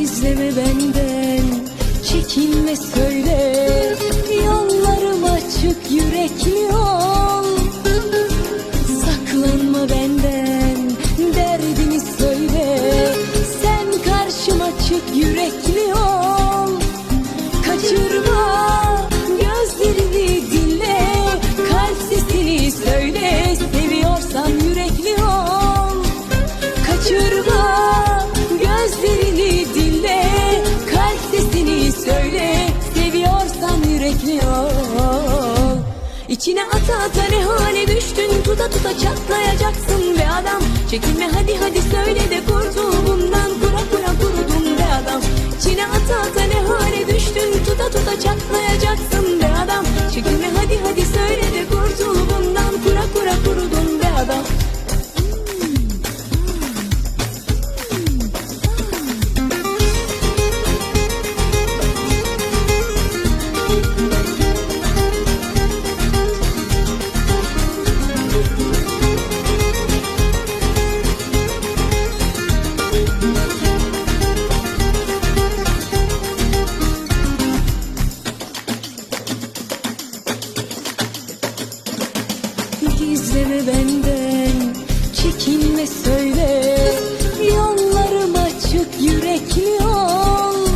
Gizleme benden, çekinme söyle İçine ata ata ne hale düştün? Tuta tuta çatlayacaksın be adam. Çekinme hadi hadi söyle de kurtul bundan. Kura kura kurudum be adam. İçine ata ata ne hale düştün? Tuta tuta çatlayacaksın be adam. Çekinme hadi hadi söyle Gizleme benden, çekinme söyle. Yollarım açık yürekli ol.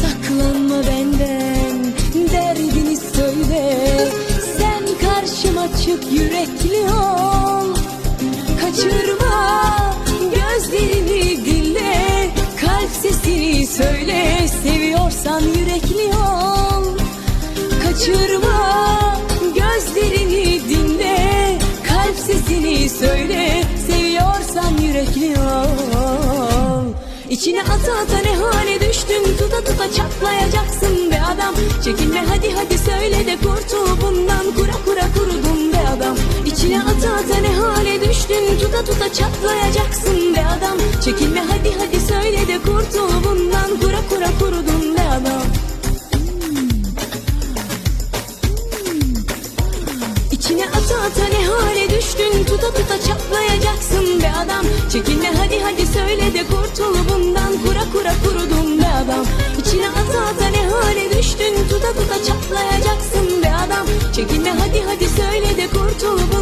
Saklanma benden, derdini söyle. Sen karşıma çık yürekli ol. Kaçırma gözlerini dinle. Kalp sesini söyle. Seviyorsan yürekli ol. Kaçırma yürekli İçine ata ata ne hale düştün? Tuta tuta çatlayacaksın be adam. Çekinme hadi hadi söyle de kurtul bundan. Kura kura kurudum be adam. İçine ata ata ne hale düştün? Tuta tuta çatlayacaksın be adam. Çekinme hadi hadi söyle de kurtul bundan. Kura kura kurudum be adam. İçine ata ata ne hale düştün? Tuta tuta çat be adam. Çekinme hadi hadi söyle de kurtul bundan. Kura kura kurudum be adam. İçine ata ata ne hale düştün? Tuta tuta çatlayacaksın be adam. Çekinme hadi hadi söyle de kurtul bundan.